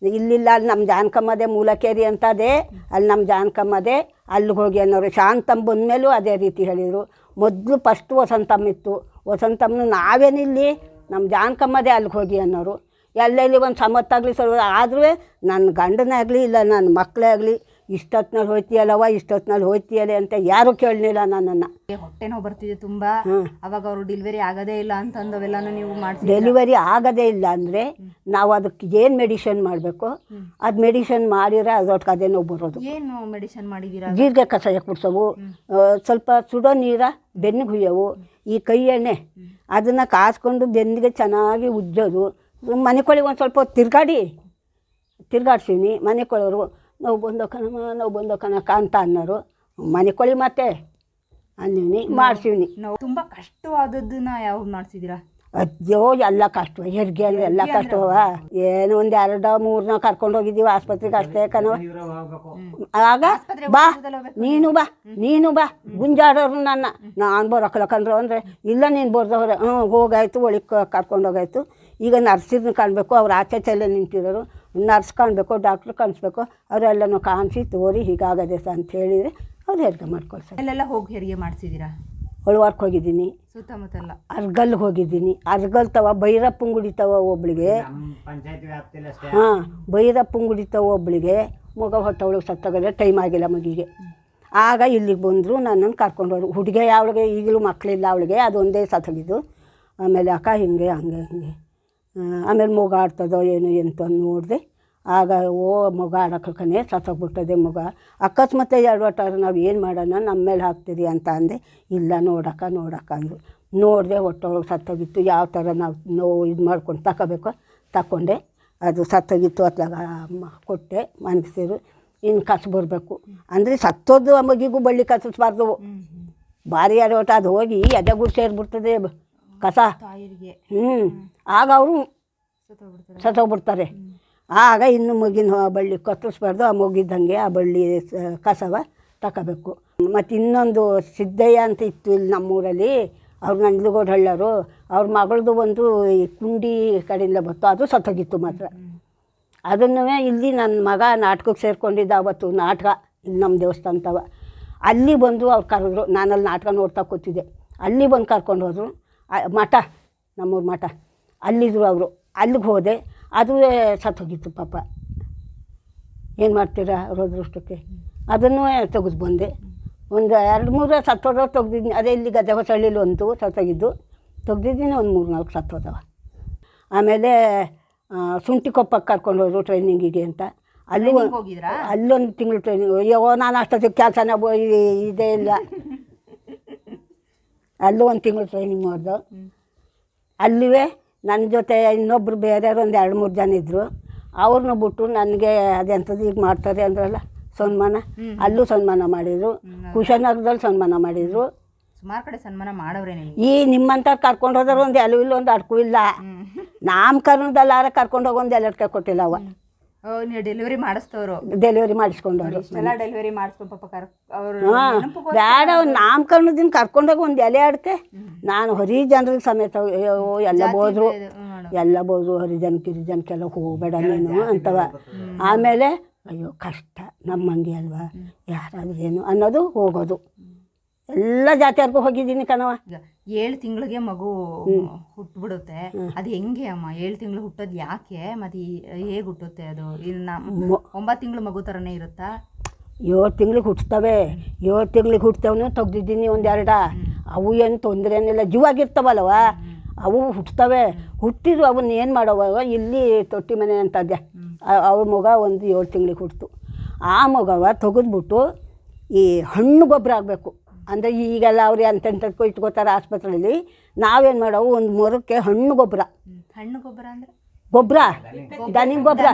ಇಲ್ಲಿಲ್ಲ ಅಲ್ಲಿ ನಮ್ಮ ಜಾನಕಮ್ಮದೇ ಮೂಲಕೇರಿ ಅಂತದೆ ಅಲ್ಲಿ ನಮ್ಮ ಜಾನಕಮ್ಮದೇ ಅಲ್ಲಿಗೆ ಹೋಗಿ ಅನ್ನೋರು. ಶಾಂತಮ್ಮ ಬಂದಮೇಲೂ ಅದೇ ರೀತಿ ಹೇಳಿದರು. ಮೊದಲು ಫಸ್ಟ್ ವಸಂತಮ್ಮ ಇತ್ತು. ವಸಂತಮ್ಮನ ನಾವೇನಿಲ್ಲಿ ನಮ್ಮ ಜಾನಕಮ್ಮದೇ ಅಲ್ಲಿಗೆ ಹೋಗಿ ಅನ್ನೋರು. ಎಲ್ಲೆಲ್ಲಿ ಒಂದು ಸಮತ್ತಾಗಲಿ ಸ್ವಲ್ಪ ಆದರೂ ನನ್ನ ಗಂಡನೇ ಆಗಲಿ ಇಲ್ಲ ನನ್ನ ಮಕ್ಕಳೇ ಆಗಲಿ ಇಷ್ಟೊತ್ತಿನಲ್ಲಿ ಹೋಯ್ತೀಯಲ್ಲವ ಇಷ್ಟೊತ್ತಿನಲ್ಲಿ ಹೋಯ್ತೀಯಲ್ಲ ಅಂತ ಯಾರೂ ಕೇಳಲಿಲ್ಲ ನನ್ನನ್ನು. ಹೊಟ್ಟೆ ನೋವು ಬರ್ತಿದೆ ತುಂಬಾ. ಅವಾಗ ಅವರು ಡೆಲಿವರಿ ಆಗದೇ ಇಲ್ಲ ಅಂತಂದವೆಲ್ಲಾನು ನೀವು ಮಾಡಿ ಡೆಲಿವರಿ ಆಗದೇ ಇಲ್ಲ ಅಂದರೆ ನಾವು ಅದಕ್ಕೆ ಏನ್ ಮೆಡಿಷನ್ ಮಾಡಬೇಕು? ಅದು ಮೆಡಿಷನ್ ಮಾಡಿದ್ರೆ ಅದೊಟ್ಟು ಅದೇ ನೋವು ಬರೋದು. ಏನು ಮೆಡಿಸಿನ್ ಮಾಡಿದೀರಾ ಜೀರಿಗೆ ಕಷಾಯ ಕುಡ್ಸೋವು ಸ್ವಲ್ಪ ಸುಡೋ ನೀರ ಬೆನ್ನಿಗೆ ಹುಯ್ಯವು ಈ ಕೈ ಎಣ್ಣೆ. ಅದನ್ನು ಕಾಸ್ಕೊಂಡು ಬೆನ್ನಿಗೆ ಚೆನ್ನಾಗಿ ಉಜ್ಜೋದು. ಮನೆ ಕೊಳಿಗೆ ಒಂದು ಸ್ವಲ್ಪ ಹೊತ್ತು ತಿರ್ಗಾಡಿ. ತಿರ್ಗಾಡ್ಸೀನಿ ಮನೆ ಕೊಳೋರು ನೋವು ಬಂದೋ ಕಣಮ್ಮ ನೋವು ಬಂದೋ ಕಣಕ್ಕ ಅಂತ ಅನ್ನೋರು ಮನೆ ಕೊಳಿ ಮತ್ತೆ. ಅಂದೀನಿ ಮಾಡ್ತೀವಿ ನಾವು ತುಂಬ ಕಷ್ಟವಾದದ್ದನ್ನ ಯಾವಾಗ ಮಾಡ್ಸಿದೀರಾ? ಅಯ್ಯೋ ಎಲ್ಲ ಕಷ್ಟ ಹೆರಿಗೆ ಅಂದ್ರೆ ಎಲ್ಲ ಕಷ್ಟವ. ಏನು ಒಂದು ಎರಡು ಮೂರನ್ನ ಕರ್ಕೊಂಡು ಹೋಗಿದ್ದೀವಿ ಆಸ್ಪತ್ರೆಗೆ ಅಷ್ಟೇ ಕಣವ ಆಗ ಬಾ ನೀನು ಬಾ ನೀನು ಬಾ ಗುಂಜಾಡೋರು ನನ್ನ. ನಾನು ಬರೋಕಲ್ಲ ಕಂಡ್ರು ಅಂದರೆ ಇಲ್ಲ ನೀನು ಬರ್ದವ್ರೆ ಹ್ಞೂ ಹೋಗಾಯ್ತು ಒಳಗೆ ಕರ್ಕೊಂಡು ಹೋಗಾಯ್ತು. ಈಗ ನರ್ಸಿರ್ನ ಕಾಣಬೇಕು ಅವ್ರು ಆಚೆ ಚೆಲ್ಲ ನಿಂತಿರೋರು. ನರ್ಸ್ ಕಾಣಬೇಕು ಡಾಕ್ಟ್ರ್ ಕಾಣಿಸ್ಬೇಕು ಅವರೆಲ್ಲನೂ ಕಾಣಿಸಿ ತೋರಿ ಹೀಗಾಗದೆ ಸರ್ ಅಂತ ಹೇಳಿದರೆ ಅವ್ರು ಹೆರಿಗೆ ಮಾಡ್ಕೊಳ್ತಾರೆ. ಅಲ್ಲೆಲ್ಲ ಹೋಗಿ ಹೆರಿಗೆ ಮಾಡಿಸಿದ್ದೀರಾ? ಒಳವರ್ಕ್ ಹೋಗಿದ್ದೀನಿ. ಸುತ್ತಮುತ್ತಲ್ಲ? ಅರ್ಗಲ್ ಹೋಗಿದ್ದೀನಿ. ಅರ್ಗಲ್ ತವ ಭೈರಪ್ಪನ ಗುಡಿ ತವ ಒಬ್ಳಿಗೆ. ಹಾಂ ಭೈರಪ್ಪನ ಗುಡಿ ತವ ಒಬ್ಳಿಗೆ. ಮಗ ಹೊಟ್ಟವಳಿಗೆ ಸತ್ತೋಗದೆ ಟೈಮ್ ಆಗಿಲ್ಲ ಮಗಿಗೆ. ಆಗ ಇಲ್ಲಿಗೆ ಬಂದರು ನನ್ನನ್ನು ಕರ್ಕೊಂಡೋರು ಹುಡುಗೆ ಅವಳಿಗೆ ಈಗಲೂ ಮಕ್ಕಳಿಲ್ಲ ಅವಳಿಗೆ ಅದೊಂದೇ ಸತ್ತೋಗಿದ್ದು. ಆಮೇಲೆ ಅಕ್ಕ ಹಿಂಗೆ ಹಂಗೆ ಹಿಂಗೆ. ಆಮೇಲೆ ಮಗ ಆಡ್ತದೋ ಏನು ಎಂತ ನೋಡಿದೆ. ಆಗ ಓ ಮಗ ಆಡಕ್ಕನೆ ಸತ್ತೋಗ್ಬಿಟ್ಟದೆ ಮಗ. ಅಕಸ್ಮಾತ್ ಎಡವಟ್ಟಾದ್ರೆ ನಾವು ಏನು ಮಾಡೋಣ ನಮ್ಮ ಮೇಲೆ ಹಾಕ್ತೀರಿ ಅಂತ ಅಂದೆ. ಇಲ್ಲ ನೋಡಕ್ಕ ನೋಡಕ್ಕ ಅಂದರು. ನೋಡಿದೆ ಹೊಟ್ಟೊಳಗೆ ಸತ್ತೋಗಿತ್ತು. ಯಾವ ಥರ ನಾವು ನೋವು ಇದು ಮಾಡ್ಕೊಂಡು ತಗೋಬೇಕು ತಗೊಂಡೆ ಅದು ಸತ್ತೋಗಿತ್ತು ಅತ್ಲಾಗ ಕೊಟ್ಟೆ ಮನಗಿಸಿರು ಇನ್ನು ಕಸ ಬರಬೇಕು. ಅಂದರೆ ಸತ್ತೋದು ಆ ಮಗಿಗೂ ಬಳ್ಳಿ ಕಸಿಸ್ಬಾರ್ದು ಭಾರಿ ಎಡವಟ ಅದು ಹೋಗಿ ಎದೆಗೂ ಸೇರಿಬಿಡ್ತದೆ ಬ- ಕಸ. ಹ್ಞೂ ಆಗ ಅವರು ಸತ್ತೋಗ್ಬಿಡ್ತಾರೆ. ಆಗ ಇನ್ನು ಮುಗಿನ ಬಳ್ಳಿ ಕತ್ತರಿಸ್ಬಾರ್ದು ಆ ಮುಗಿದಂಗೆ ಆ ಬಳ್ಳಿ ಕಸವ ತಗೋಬೇಕು ಮತ್ತು ಇನ್ನೊಂದು ಸಿದ್ದಯ್ಯ ಅಂತ ಇತ್ತು ಇಲ್ಲಿ ನಮ್ಮೂರಲ್ಲಿ ಅವ್ರು ನಂದಿಗೋಡ ಹಳ್ಳರು ಅವ್ರ ಮಗಳದು ಒಂದು ಈ ಕುಂಡಿ ಕಡೆಯಿಂದ ಬತ್ತು ಅದು ಸತ್ತೋಗಿತ್ತು ಮಾತ್ರ. ಅದನ್ನು ಇಲ್ಲಿ ನನ್ನ ಮಗ ನಾಟಕಕ್ಕೆ ಸೇರ್ಕೊಂಡಿದ್ದ ಅವತ್ತು ನಾಟಕ ಇಲ್ಲಿ ನಮ್ಮ ದೇವಸ್ಥಾನದವ. ಅಲ್ಲಿ ಬಂದು ಅವ್ರು ಕರೆದ್ರು ನಾನಲ್ಲಿ ನಾಟಕ ನೋಡ್ತಾ ಕೂತಿದ್ದೆ. ಅಲ್ಲಿ ಬಂದು ಕರ್ಕೊಂಡು ಹೋದರು. ಮಠ ನಮ್ಮೂರ ಮಠ. ಅಲ್ಲಿದ್ದರು ಅವರು. ಅಲ್ಲಿಗೆ ಹೋದೆ. ಅದುವೇ ಸತ್ತೋಗಿತ್ತು ಪಾಪ. ಏನು ಮಾಡ್ತೀರಾ ರೋದ್ರಷ್ಟಕ್ಕೆ ಅದನ್ನು ತೆಗೆದು ಬಂದೆ. ಒಂದು ಎರಡು ಮೂರು ಸತ್ತೋದವ್ ತೆಗ್ದಿದ್ದೀನಿ ಅದೇ ಇಲ್ಲಿ ಗದ್ದೆ ಹೊಸಳ್ಳಿಲಿ ಒಂದು ಸತ್ತೋಗಿದ್ದು ತೆಗ್ದಿದ್ದೀನಿ ಒಂದು ಮೂರು ನಾಲ್ಕು ಸತ್ತೋದವ ಆಮೇಲೆ ಸುಂಟಿಕೊಪ್ಪಕ್ಕೆ ಶುಂಠಿ ಕೊಪ್ಪಕ್ಕೆ ಕರ್ಕೊಂಡು ಹೋದರು ಟ್ರೈನಿಂಗಿಗೆ ಅಂತ. ಅಲ್ಲಿ? ಅಲ್ಲೊಂದು ತಿಂಗಳು ಟ್ರೈನಿಂಗ್ ಅಯ್ಯೋ ನಾನು ಅಷ್ಟೊತ್ತಿಗೆ ಕೆಲಸನ ಇದೇ ಇಲ್ಲ. ಅಲ್ಲೂ ಒಂದು ತಿಂಗಳು ಟ್ರೈನಿಂಗ್ ಮಾಡ್ದು. ಅಲ್ಲೂ ನನ್ನ ಜೊತೆ ಇನ್ನೊಬ್ರು ಬೇರೆಯವ್ರು ಒಂದು ಎರಡು ಮೂರು ಜನ ಇದ್ದರು ಅವ್ರನ್ನ ಬಿಟ್ಟು ನನಗೆ ಅದೆಂಥದ್ದು ಈಗ ಮಾಡ್ತಾರೆ ಅಂದ್ರಲ್ಲ ಸನ್ಮಾನ. ಅಲ್ಲೂ ಸನ್ಮಾನ ಮಾಡಿದರು. ಕುಶನಗರದಲ್ಲಿ ಸನ್ಮಾನ ಮಾಡಿದರು. ಸುಮಾರು ಕಡೆ ಸನ್ಮಾನ ಮಾಡವ್ರೆ ಈ ನಿಮ್ಮಂತ ಕರ್ಕೊಂಡು ಹೋದ್ರೆ ಒಂದು ಎಲ್ಲೂ ಇಲ್ಲ ಒಂದು ಅಡ್ಕು ಇಲ್ಲ. ನಾಮಕರಣದಲ್ಲಾರ ಕರ್ಕೊಂಡು ಹೋಗಿ ಒಂದು ಕೈ ಕೊಟ್ಟಿಲ್ಲ ಅವ. ನೀವು ಡೆಲಿವರಿ ಮಾಡಿಸ್ತವ್ರು. ಡೆಲಿವರಿ ಮಾಡಿಸ್ಕೊಂಡವ್ರು. ಎಲ್ಲ ಡೆಲಿವರಿ ಮಾಡಿಸ್ಕೊಂಡು ಪಾಪ ಕರ್ ಅವ್ರು ಬೇಡ ಅವ್ನು ನಾಮಕರಣದಿಂದ ಕರ್ಕೊಂಡೋಗಿ ಒಂದು ಎಲೆ ಆಡ್ತೆ. ನಾನು ಹರಿ ಜನರಿಗೆ ಸಮೇತ ಅಯ್ಯೋ ಎಲ್ಲ ಬೋದ್ರು. ಎಲ್ಲ ಬೋದು ಹರಿಜನ ಗಿರಿಜನಕ್ಕೆಲ್ಲ ಹೋಗಬೇಡ ನೀನು ಅಂತವ. ಆಮೇಲೆ ಅಯ್ಯೋ ಕಷ್ಟ ನಮ್ಮಂಗೆ ಅಲ್ವಾ? ಯಾರಾದ್ರೂ ಏನು ಅನ್ನೋದು ಹೋಗೋದು. ಎಲ್ಲ ಜಾತಿಯರ್ಗೂ ಹೋಗಿದ್ದೀನಿ ಕಣವ ಏಳು ತಿಂಗಳಿಗೆ ಮಗು ಹುಟ್ಬಿಡುತ್ತೆ. ಅದು ಹೆಂಗೆ ಅಮ್ಮ? ಏಳು ತಿಂಗಳು ಹುಟ್ಟೋದು ಯಾಕೆ? ಮತ್ತು ಹೇಗೆ ಹುಟ್ಟುತ್ತೆ ಅದು? ಇನ್ನು ಒಂಬತ್ತು ತಿಂಗಳು ಮಗು ಥರನೇ ಇರುತ್ತಾ? ಏಳು ತಿಂಗ್ಳಿಗೆ ಹುಟ್ಟುತ್ತವೆ ಏಳು ತಿಂಗ್ಳಿಗೆ ಹುಟ್ತವನು ತೆಗ್ದಿದ್ದೀನಿ ಒಂದೆರಡ. ಅವು ಏನು ತೊಂದರೆ ಏನಿಲ್ಲ. ಜೀವಾಗಿರ್ತಾವಲ್ಲವ ಅವು ಹುಟ್ಟುತ್ತವೆ ಹುಟ್ಟಿದ್ರು ಅವನ್ನ ಏನು ಮಾಡೋವಾಗ ಇಲ್ಲಿ ತೊಟ್ಟಿ ಮನೆ ಅಂತದ್ದೆ ಅವ್ರ ಮಗ ಒಂದು ಏಳು ತಿಂಗ್ಳಿಗೆ ಹುಟ್ಟಿತು ಆ ಮಗವ ತೆಗೆದ್ಬಿಟ್ಟು ಈ ಹಣ್ಣು ಗೊಬ್ಬರ ಆಗಬೇಕು ಅಂದರೆ ಈಗೆಲ್ಲ ಅವ್ರು ಎಂತೆಂಥಕ್ಕೂ ಇಟ್ಕೋತಾರೆ ಆಸ್ಪತ್ರೆಯಲ್ಲಿ. ನಾವೇನು ಮಾಡೋವು ಒಂದು ಮೊರಕ್ಕೆ ಹಣ್ಣು ಗೊಬ್ಬರ ಹಣ್ಣು ಗೊಬ್ಬರ ಅಂದರೆ? ಗೊಬ್ಬರ ದನಿನ ಗೊಬ್ಬರ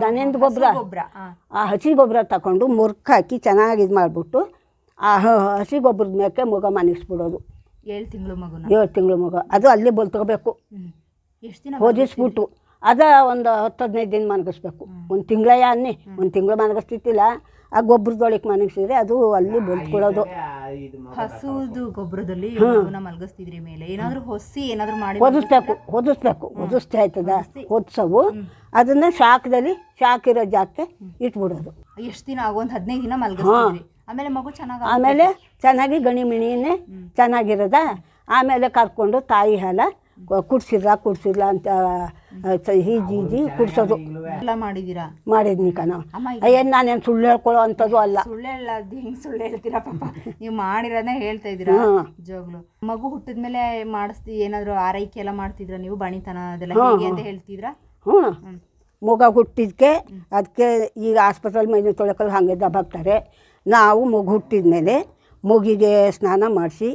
ದನಿಂದು. ಗೊಬ್ಬರ ಆ. ಹಸಿ ಗೊಬ್ಬರ ತಗೊಂಡು ಮುರ್ಕ್ ಹಾಕಿ ಚೆನ್ನಾಗಿ ಇದು ಮಾಡಿಬಿಟ್ಟು ಆ ಹಸಿ ಗೊಬ್ಬರದ ಮೇಲೆ ಮಗ ಮನಗಿಸ್ಬಿಡೋದು ಏಳು ತಿಂಗಳು ಮಗ ಏಳು ತಿಂಗಳು ಮಗ. ಅದು ಅಲ್ಲಿ ಬಲ್ತ್ಕೋಬೇಕು. ತಗೋಬೇಕು ಎಷ್ಟು ದಿನ ಹೊದಿಸ್ಬಿಟ್ಟು. ಅದ ಒಂದು ಹತ್ತು ಹದಿನೈದು ದಿನ ಮನಗಿಸ್ಬೇಕು. ಒಂದು ತಿಂಗಳಯ್ಯ ಅನ್ನಿ. ಒಂದು ತಿಂಗಳು ಮನಗಿಸ್ತಿತ್ತಿಲ್ಲ. ಆ ಗೊಬ್ಬರದೊಳಗೆ ಮನಗಿಸಿದ್ರೆ ಅದು ಅಲ್ಲಿ ಬೆಳ್ಕೊಳ್ಳೋದು ಹಸುದು ಗೊಬ್ಬರದಲ್ಲಿ ಮಲಗಿಸ್ತಿದ್ರಿ ಮೇಲೆ. ಏನಾದರೂ ಹೊಸಿ ಏನಾದರೂ ಮಾಡಿ ಹೊದಿಸ್ಬೇಕು ಹೊದಿಸ್ಬೇಕು ಹೊದಿಸ್ತಾ ಆಯ್ತದ? ಹೊದಿಸವು. ಅದನ್ನ ಶಾಖದಲ್ಲಿ ಶಾಖಿರೋ ಜಾಗಕ್ಕೆ ಇಟ್ಬಿಡೋದು. ಎಷ್ಟು ದಿನ ಒಂದು ಹದಿನೈದು ದಿನ ಮಲಗಿಸ್ತೀವಿ ಆಮೇಲೆ ಮಗು ಚೆನ್ನಾಗಿ ಆಮೇಲೆ ಚೆನ್ನಾಗಿ ಗಣಿ ಮಿಣಿನೇ ಚೆನ್ನಾಗಿರೋದ? ಆಮೇಲೆ ಕರ್ಕೊಂಡು ತಾಯಿ ಹಾಲ ಕುಡ್ಸಿಲ್ಲ ಕುಡ್ಸಿಲ್ಲ ಅಂತ ಹೀಜಿ ಹೀಜಿ ಕುಡ್ಸೋದು. ಎಲ್ಲ ಮಾಡಿದ್ದೀರಾ ಮಾಡಿದ್ನಿ ಕಣ ಅಮ್ಮ ಈಗ ಏನು ನಾನೇನು ಸುಳ್ಳು ಹೇಳ್ಕೊಳ್ಳೋ ಅಂಥದ್ದು ಅಲ್ಲ. ಸುಳ್ಳು ಹೇಳದು ಹೆಂಗ್ ಸುಳ್ಳು ಹೇಳ್ತೀರಾ ಪಾಪ? ನೀವು ಮಾಡಿರೋದನ್ನ ಹೇಳ್ತಾ ಇದ್ದೀರಾ? ಹ್ಮ್. ಜೋಗ್ಲು. ಮಗು ಹುಟ್ಟಿದ್ಮೇಲೆ ಮಾಡಿಸ್ತಿ ಏನಾದ್ರು ಆರೈಕೆ ಎಲ್ಲ ಮಾಡ್ತಿದ್ರ ನೀವು ಬಣಿತನ ಅದೆಲ್ಲ ಹೇಗೆ ಅಂತ ಹೇಳ್ತಿದ್ರ? ಹ್ಞೂ ಮಗ ಹುಟ್ಟಿದ್ಕೆ ಅದಕ್ಕೆ ಈಗ ಆಸ್ಪತ್ರೆಲಿ ಮೈ ತೊಳಕಲ್ಲಿ ಹಾಗೆ ದಬಾಕ್ತಾರೆ ನಾವು ಮಗು ಹುಟ್ಟಿದ ಮೇಲೆ ಮಗಿಗೆ ಸ್ನಾನ ಮಾಡಿಸಿ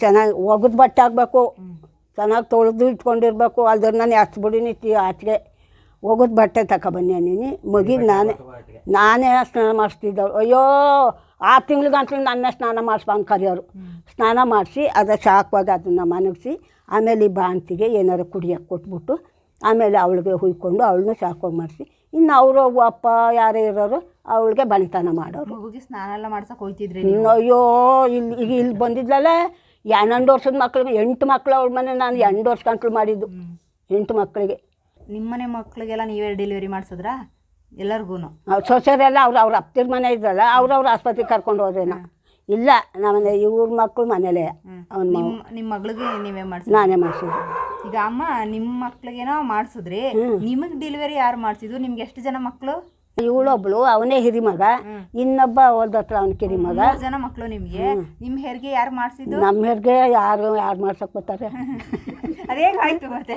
ಚೆನ್ನಾಗಿ ಒಗದು ಬಟ್ಟೆ ಆಗಬೇಕು ಚೆನ್ನಾಗಿ ತೊಳೆದು ಇಟ್ಕೊಂಡಿರ್ಬೇಕು. ಅಲ್ದ್ರೆ ನಾನು ಹಚ್ಬಿಡಿನಿ ತಿ ಆಚೆಗೆ ಹೋಗೋದು ಬಟ್ಟೆ ತಗೊಬನ್ನಿ ನೀನು ಮಗಿಗೆ ನಾನೇ ನಾನೇ ಸ್ನಾನ ಮಾಡಿಸ್ತಿದ್ದಳು. ಅಯ್ಯೋ ಆ ತಿಂಗ್ಳು ಗಂಟ್ಲು ನನ್ನ ಸ್ನಾನ ಮಾಡಿಸ್ಬ ಅಂತ ಕರೆಯೋರು. ಸ್ನಾನ ಮಾಡಿಸಿ ಅದು ಶಾಖವಾಗಿ ಅದನ್ನು ಮನಗಿಸಿ ಆಮೇಲೆ ಈ ಬಾಂತಿಗೆ ಏನಾರು ಕುಡಿಯೋಕ್ಕೆ ಕೊಟ್ಬಿಟ್ಟು ಆಮೇಲೆ ಅವಳಿಗೆ ಹುಯ್ಕೊಂಡು ಅವಳನ್ನೂ ಶಾಖವಾಗಿ ಮಾಡಿಸಿ. ಇನ್ನು ಅವರು ಅಪ್ಪ ಯಾರೇ ಇರೋರು ಅವಳಿಗೆ ಬಣಿತನ ಮಾಡೋರು. ಮಗುಗೆ ಸ್ನಾನ ಎಲ್ಲ ಮಾಡ್ಸೋಕೆ ಹೋಯ್ತಿದ್ರಿ ಇನ್ನು ಅಯ್ಯೋ ಇಲ್ಲಿ ಈಗ ಇಲ್ಲಿ ಬಂದಿದ್ಲಲ್ಲ ಹನ್ನೊಂದು ವರ್ಷದ ಮಕ್ಳಿಗೆ ಎಂಟು ಮಕ್ಳು ಅವ್ರ ಮನೆ ನಾನು ಎಂಟು ವರ್ಷ ಕಂಟ್ರೋಲ್ ಮಾಡಿದ್ದು. ಎಂಟು ಮಕ್ಕಳಿಗೆ ನಿಮ್ಮನೆ ಮಕ್ಕಳಿಗೆಲ್ಲ ನೀವೇ ಡೆಲಿವರಿ ಮಾಡಿಸಿದ್ರಾ? ಎಲ್ಲರಿಗೂ ಸೊಸೆರೆಲ್ಲ ಅವ್ರು ಅವ್ರ ಅಪ್ಪತಿರ ಮನೆ ಇದ್ರಲ್ಲ ಅವ್ರವ್ರ ಆಸ್ಪತ್ರೆಗೆ ಕರ್ಕೊಂಡು ಹೋದ್ರೇನೋ? ಇಲ್ಲ ನಮ್ಮನೆ ಇವ್ರ ಮಕ್ಕಳು ಮನೇಲೇ. ಅವ್ನ ನಿಮ್ಮ ನಿಮ್ಮ ಮಗಳಿಗೆ ನೀವೇ ಮಾಡ್ಸಿ ನಾನೇ ಮಾಡಿಸಿದ್ರು ಈಗ ಅಮ್ಮ ನಿಮ್ಮ ಮಕ್ಳಿಗೇನೋ ಮಾಡಿಸಿದ್ರಿ. ನಿಮಗೆ ಡೆಲಿವರಿ ಯಾರು ಮಾಡಿಸಿದ್ರು ನಿಮ್ಗೆ ಎಷ್ಟು ಜನ ಮಕ್ಕಳು ಇವಳೊಬ್ಳು ಅವನೇ ಹಿರಿಮಗ ಇನ್ನೊಬ್ಬ ಹೋದ ಹತ್ರ ಕಿರಿ ಮಗ. ಮೂರು ಜನ ಮಕ್ಕಳು ನಿಮ್ಗೆ. ನಿಮ್ಮ ಹೆರಿಗೆ ಯಾರು ಮಾಡಿಸಿದ್ದು? ನಮ್ಮ ಹೆರಿಗೆ ಯಾರು ಯಾರು ಮಾಡ್ಸಕ್ ಬರ್ತಾರೆ? ಅದೇಗಾಯ್ತು ಮತ್ತೆ.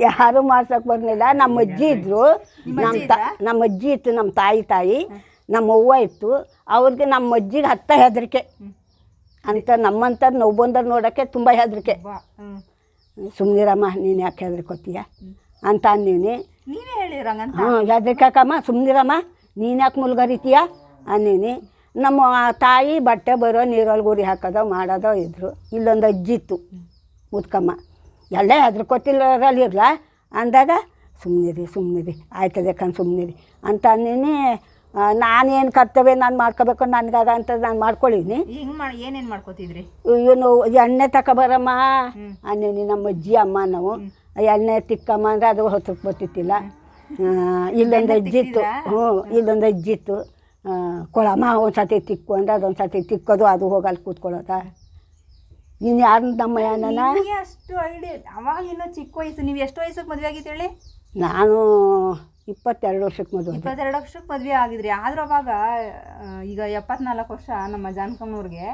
ಯಾರು ಮಾಡ್ಸಕ್ ಬರ್ಲಿಲ್ಲ. ನಮ್ಮ ಅಜ್ಜಿ ಇದ್ರು. ನಮ್ಮ ತ ನಮ್ಮ ಅಜ್ಜಿ ಇತ್ತು ನಮ್ಮ ತಾಯಿ ತಾಯಿ. ನಮ್ಮ ಅವ್ವ ಇತ್ತು. ಅವ್ರಿಗೆ ನಮ್ಮ ಅಜ್ಜಿಗೆ ಹತ್ತ ಹೆದರಿಕೆ. ಅಂತ ನಮ್ಮಂತ ನೋವು ಬಂದವ್ರು ನೋಡೋಕ್ಕೆ ತುಂಬ ಹೆದರಿಕೆ. ಬಾ ಹ್ಮ್. ಸುಮ್ಮನಿರಮ್ಮ ನೀನು ಯಾಕೆ ಹೆದರ್ಕೋತೀಯ? ಅಂತ ಅನ್ನೀನಿ ನೀವೇ ಹೇಳಿರಂಗಂತ? ಹ್ಞೂ ಸುಮ್ಮನಿರಮ್ಮ ನೀನು ಯಾಕೆ ಮುಲ್ಗರಿತೀಯ? ಅನ್ನೀನಿ. ನಮ್ಮ ತಾಯಿ ಬಟ್ಟೆ ಬರೋ ನೀರಲ್ಲಿ ಗುರಿ ಹಾಕೋದೋ ಮಾಡೋದೋ ಇದ್ರು. ಇಲ್ಲೊಂದು ಅಜ್ಜಿ ಇತ್ತು ಮುದ್ಕಮ್ಮ. ಎಲ್ಲ ಹೆದರ್ಕೊತಿಲ್ಲರಲ್ಲಿ ಇರಲ್ಲ ಅಂದಾಗ ಸುಮ್ಮನಿರಿ ಸುಮ್ಮನಿರಿ ಆಯ್ತದೆ ಕಣ್ ಸುಮ್ಮನಿರಿ ಅಂತ ಅನ್ನೀನಿ. ನಾನೇನು ಕರ್ತವ್ಯ ನಾನು ಮಾಡ್ಕೋಬೇಕು ನನಗಾಗ ಅಂತ ನಾನು ಮಾಡ್ಕೊಳ್ಳೀನಿ ಹಿಂಗೆ ಮಾಡಿ ಏನೇನು ಮಾಡ್ಕೋತಿದ್ರಿ? ಇವನು ಎಣ್ಣೆ ತಗೊಬರಮ್ಮ ಅನ್ನೀನಿ ನಮ್ಮ ಅಜ್ಜಿ ಅಮ್ಮ ನಾವು. ಎಣ್ಣೆ ತಿಕ್ಕಮ್ಮ ಅಂದರೆ ಅದು ಹೊತ್ತಕ್ಕೆ ಬರ್ತಿತ್ತಿಲ್ಲ. ಇಲ್ಲೊಂದು ಅಜ್ಜಿತ್ತು. ಹ್ಞೂ ಇಲ್ಲೊಂದು ಅಜ್ಜಿತ್ತು. ಕೊಳಮ್ಮ ಒಂದು ಸತಿ ತಿಕ್ಕು ಅಂದರೆ ಅದೊಂದು ಸತಿ ತಿಕ್ಕೋದು ಅದು ಹೋಗಲ್ಲಿ ಕೂತ್ಕೊಳ್ಳೋದ. ನೀನು ಯಾರು ನಮ್ಮ ನನ್ನ ನಿಮ್ಗೆ ಅಷ್ಟು ಐಡಿಯಾ ಅವಾಗ ಇನ್ನೂ ಚಿಕ್ಕ ವಯಸ್ಸು. ನೀವು ಎಷ್ಟು ವಯಸ್ಸಿಗೆ ಮದುವೆ ಆಗಿತ್ತು ಹೇಳಿ? ನಾನು ಇಪ್ಪತ್ತೆರಡು ವರ್ಷಕ್ಕೆ ಮದುವೆ. ಇಪ್ಪತ್ತೆರಡು ವರ್ಷಕ್ಕೆ ಮದುವೆ ಆಗಿದ್ರಿ. ಆದ್ರೂ ಅವಾಗ ಈಗ ಎಪ್ಪತ್ನಾಲ್ಕು ವರ್ಷ ನಮ್ಮ ಜಾನಕಮ್ಮನವ್ರಿಗೆ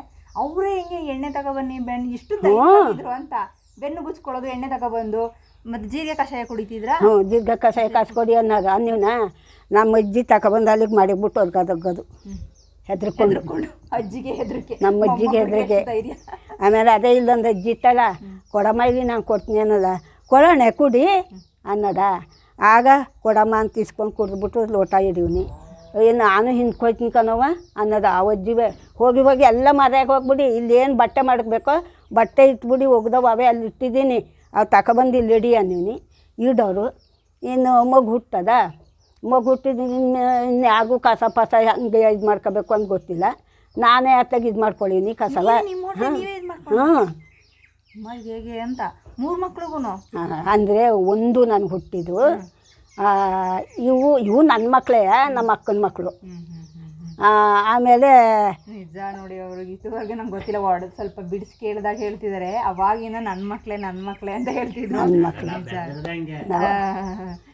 ಅವರೇ ಹಿಂಗೆ ಎಣ್ಣೆ ತಗೊಬನ್ನಿ ಬೆನ್ನು ಇಷ್ಟು ಅಂತ ಬೆನ್ನು ಗುಚ್ಕೊಳ್ಳೋದು ಎಣ್ಣೆ ತಗೊಬಂದು ಮತ್ತೆ ಜೀರಿಗೆ ಕಷಾಯ ಕುಡಿತಿದ್ರ? ಹ್ಞೂ ದೀರ್ಘ ಕಷಾಯ ಕಾಸ್ಕೊಡಿ ಅನ್ನೋದು. ಅನ್ನಿವ್ನ ನಮ್ಮ ಅಜ್ಜಿ ತಗೊಬಂದು ಅಲ್ಲಿಗೆ ಮಾಡಿಬಿಟ್ಟು ಅವ್ರಿಗೆ ಅದಕ್ಕದು ಹೆದ್ರಿಕೊಂಡು. ಅಜ್ಜಿಗೆ ಹೆದರಿಕೆ. ನಮ್ಮ ಅಜ್ಜಿಗೆ ಹೆದರಿಕೆ. ಆಮೇಲೆ ಅದೇ ಇಲ್ಲೊಂದು ಅಜ್ಜಿ ಇತ್ತಲ್ಲ ಕೊಡಮ್ಮ ಇಲ್ಲಿ ನಾನು ಕೊಡ್ತೀನಿ ಅನ್ನೋದ. ಕೊಡೋಣ ಕುಡಿ ಅನ್ನೋದ. ಆಗ ಕೊಡಮ್ಮ ಅಂತ ಇಸ್ಕೊಂಡು ಕುಡಿದ್ಬಿಟ್ಟು ಲೋಟ ಹಿಡೀವ್ನಿ ಏನು ನಾನು ಹಿಂದ್ಕೊಯ್ತೀನಿ ಕಣವ ಅನ್ನೋದು. ಆ ಅಜ್ಜಿವೆ ಹೋಗಿ ಹೋಗಿ ಎಲ್ಲ ಮರ್ಯಾಗ ಹೋಗ್ಬಿಡಿ. ಇಲ್ಲೇನು ಬಟ್ಟೆ ಮಾಡಬೇಕೋ ಬಟ್ಟೆ ಇಟ್ಬಿಡಿ ಒಗ್ದವ ಅವೇ ಅಲ್ಲಿ ಇಟ್ಟಿದ್ದೀನಿ. ಅವು ತಗೊಬಂದು ಇಲ್ಲಿ ಇಡಿ ಅನ್ನೀನಿ. ಇಡೋರು. ಇನ್ನು ಮಗು ಹುಟ್ಟದ. ಮಗು ಹುಟ್ಟಿದ ಇನ್ನು ಇನ್ನು ಯಾರಿಗೂ ಕಸ ಪಸ ಹಂಗೆ ಇದು ಮಾಡ್ಕೋಬೇಕು ಅಂತ ಗೊತ್ತಿಲ್ಲ. ನಾನೇ ಅತ್ತಾಗ ಇದು ಮಾಡ್ಕೊಳ್ಳೀನಿ ಕಸವ. ಹಾಂ ಅಮ್ಮ ಹೇಗೆ ಅಂತ. ಮೂರು ಮಕ್ಳಿಗೂ ಅಂದರೆ ಒಂದು ನನಗೆ ಹುಟ್ಟಿದ್ದು. ಇವು ಇವು ನನ್ನ ಮಕ್ಕಳೇ ನಮ್ಮ ಅಕ್ಕನ ಮಕ್ಕಳು ಆಮೇಲೆ ನಿಜ ನೋಡಿ ಅವರು ಇದುವರೆಗೆ ನಂಗೆ ಗೊತ್ತಿಲ್ಲ ವಾರ್ಡ್ ಸ್ವಲ್ಪ ಬಿಡಿಸಿ ಕೇಳಿದಾಗ ಹೇಳ್ತಿದ್ದಾರೆ ಅವಾಗಿನ ನನ್ನ ಮಕ್ಕಳೇ ನನ್ನ ಮಕ್ಕಳೇ ಅಂತ ಹೇಳ್ತಿದ್ರು. ನನ್ನ ಮಕ್ಕಳು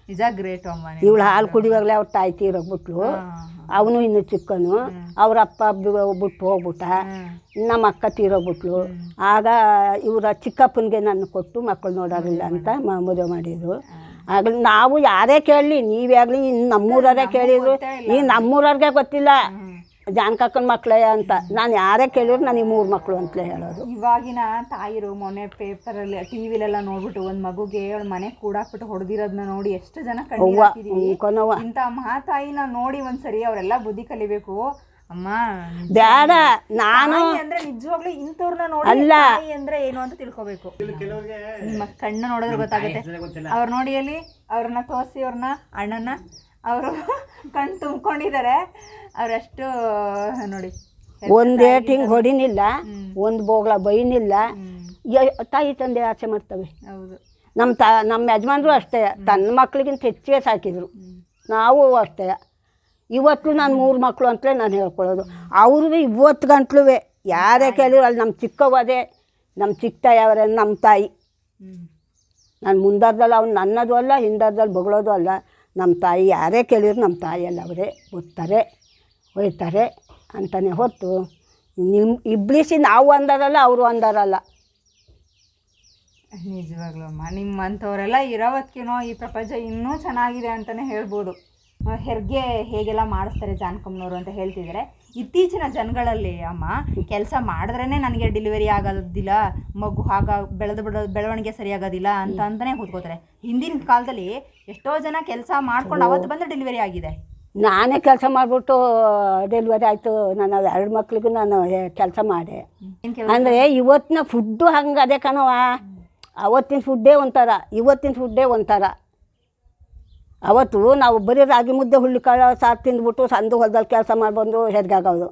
ನಿಜ. ಗ್ರೇಟ್ ಅಮ್ಮ. ಇವಳು ಹಾಲು ಕುಡಿಯುವಾಗಲೇ ಅವ್ರ ತಾಯಿ ತೀರೋಗ್ಬಿಟ್ಲು. ಅವನು ಇನ್ನು ಚಿಕ್ಕನು. ಅವ್ರ ಅಪ್ಪ ಬಿಟ್ಟು ಹೋಗ್ಬಿಟ್ಟ. ನಮ್ಮ ಅಕ್ಕ ತೀರೋಗ್ಬಿಟ್ಲು. ಆಗ ಇವರ ಚಿಕ್ಕಪ್ಪನಿಗೆ ನನ್ನ ಕೊಟ್ಟು ಮಕ್ಕಳು ನೋಡೋದಿಲ್ಲ ಅಂತ ಮದುವೆ ಮಾಡಿದ್ರು. ಆಗ ನಾವು ಯಾರೇ ಕೇಳಲಿ ನೀವಾಗಲಿ ಇನ್ನು ನಮ್ಮೂರವರೇ ಕೇಳಿದ್ರು ಈ ನಮ್ಮೂರವ್ರಿಗೆ ಗೊತ್ತಿಲ್ಲ. ಜಾನಕಕ್ಕನ ಮಕ್ಕಳೇ ಅಂತ. ನಾನು ಯಾರೇ ಕೇಳಿದ್ರು ನನಗೆ ಮೂರು ಮಕ್ಕಳು ಅಂತಲೇ ಹೇಳೋದು. ಇವಾಗಿನ ತಾಯಿರು ಮೊನ್ನೆ ಪೇಪರಲ್ಲಿ ಟಿವಿಲೆಲ್ಲ ನೋಡ್ಬಿಟ್ಟು ಒಂದು ಮಗುಗೆ ಅವ್ಳ ಮನೆ ಕೂಡಾಕ್ಬಿಟ್ಟು ಹೊಡೆದಿರೋದನ್ನ ನೋಡಿ ಎಷ್ಟು ಜನ ಕಣ್ಣು ಇಂಥ ಮಹಾತಾಯಿನ ನೋಡಿ ಒಂದ್ಸರಿ ಅವರೆಲ್ಲ ಬುದ್ಧಿ ಕಲಿಬೇಕು. ಅಮ್ಮ. ಬೇಡ ನಾನು ಅಂದ್ರೆ ನಿಜವಾಗ್ಲೂ ಇಂಥವ್ರನ್ನ ನೋಡಿ ಅಲ್ಲ. ತಾಯಿ ಅಂದ್ರೆ ಏನು ಅಂತ ತಿಳ್ಕೊಬೇಕು. ಕೆಲವ್ರಿಗೆ ನಿಮ್ಮ ಕಣ್ಣು ನೋಡಿದ್ರೆ ಗೊತ್ತಾಗುತ್ತೆ. ಅವ್ರ ನೋಡಿ ಅಲ್ಲಿ ಅವ್ರನ್ನ ತೋರಿಸಿ ಅವ್ರನ್ನ ಅಣ್ಣನ ಅವರು ಕಣ್ ತುಂಬ್ಕೊಂಡಿದ್ದಾರೆ. ಅವರಷ್ಟು ನೋಡಿ ಒಂದು ಏಟಿಂಗ್ ಹೊಡಿನಿಲ್ಲ ಒಂದು ಬೋಗ್ಲ ಬೈನಿಲ್ಲ. ಯ- ತಾಯಿ ತಂದೆ ಆಚೆ ಮಾಡ್ತವೆ. ಹೌದು. ನಮ್ಮ ತ ನಮ್ಮ ಯಜಮಾನ್ರು ಅಷ್ಟೇ. ತನ್ನ ಮಕ್ಳಿಗಿಂತ ಹೆಚ್ಚಿಗೆ ಸಾಕಿದ್ರು. ನಾವು ಅಷ್ಟೇ. ಇವತ್ತು ನಾನು ಮೂರು ಮಕ್ಕಳು ಅಂತಲೇ ನಾನು ಹೇಳ್ಕೊಳ್ಳೋದು. ಅವ್ರಿಗೂ ಇವತ್ತು ಗಂಟ್ಲು ಯಾರೇ ಕೇಳಿದ್ರು ಅಲ್ಲಿ ನಮ್ಮ ಚಿಕ್ಕವದೆ ನಮ್ಮ ಚಿಕ್ಕ ತಾಯಿಯವರೇ ನಮ್ಮ ತಾಯಿ. ನಾನು ಮುಂದರ್ದಲ್ಲಿ ಅವ್ನು ನನ್ನದು ಅಲ್ಲ ಹಿಂದರ್ದಲ್ಲಿ ಬಗಳೋದು ಅಲ್ಲ. ನಮ್ಮ ತಾಯಿ ಯಾರೇ ಕೇಳಿದ್ರು ನಮ್ಮ ತಾಯಿಯಲ್ಲ ಅವರೇ. ಓದ್ತಾರೆ ಒಯ್ತಾರೆ ಅಂತಲೇ ಹೊತ್ತು ನಿಮ್ಮ ಇಬ್ಳಿಸಿ ನಾವು ಅಂದರಲ್ಲ ಅವರು ಅಂದಾರಲ್ಲ. ನಿಜವಾಗ್ಲೂ ಅಮ್ಮ ನಿಮ್ಮಂಥವರೆಲ್ಲ ಇರೋವತ್ಕಿನೋ ಈ ಪ್ರಪಂಚ ಇನ್ನೂ ಚೆನ್ನಾಗಿದೆ ಅಂತಲೇ ಹೇಳ್ಬೋದು. ಹೆರಿಗೆ ಹೇಗೆಲ್ಲ ಮಾಡಿಸ್ತಾರೆ ಜಾನಕಮ್ಮನವರು ಅಂತ ಹೇಳ್ತಿದ್ದಾರೆ ಇತ್ತೀಚಿನ ಜನಗಳಲ್ಲಿ ಅಮ್ಮ ಕೆಲಸ ಮಾಡಿದ್ರೇ ನನಗೆ ಡೆಲಿವರಿ ಆಗೋದಿಲ್ಲ ಮಗು ಆಗ ಬೆಳೆದು ಬಿಡೋ ಬೆಳವಣಿಗೆ ಸರಿಯಾಗೋದಿಲ್ಲ ಅಂತ ಅಂತಲೇ ಕೂತ್ಕೋತಾರೆ. ಹಿಂದಿನ ಕಾಲದಲ್ಲಿ ಎಷ್ಟೋ ಜನ ಕೆಲಸ ಮಾಡ್ಕೊಂಡು ಅವತ್ತು ಬಂದು ಡೆಲಿವರಿ ಆಗಿದೆ. ನಾನೇ ಕೆಲಸ ಮಾಡಿಬಿಟ್ಟು ಡೆಲಿವರಿ ಆಯಿತು. ನಾನು ಎರಡು ಮಕ್ಳಿಗೂ ನಾನು ಕೆಲಸ ಮಾಡಿದೆ. ಅಂದರೆ ಇವತ್ತಿನ ಫುಡ್ಡು ಹಂಗೆ ಅದೇ ಕಣವಾ ಅವತ್ತಿನ ಫುಡ್ಡೇ ಒಂಥರ ಇವತ್ತಿನ ಫುಡ್ಡೇ ಒಂಥರ. ಅವತ್ತು ನಾವು ಬರೀ ರಾಗಿ ಮುದ್ದೆ ಹುಳ್ಳಿಕಾಳು ಸಾರು ತಿಂದ್ಬಿಟ್ಟು ಸಂದು ಹೊಲದಲ್ಲಿ ಕೆಲಸ ಮಾಡ್ಬಂದು ಹೆರ್ಗಾಗೋದು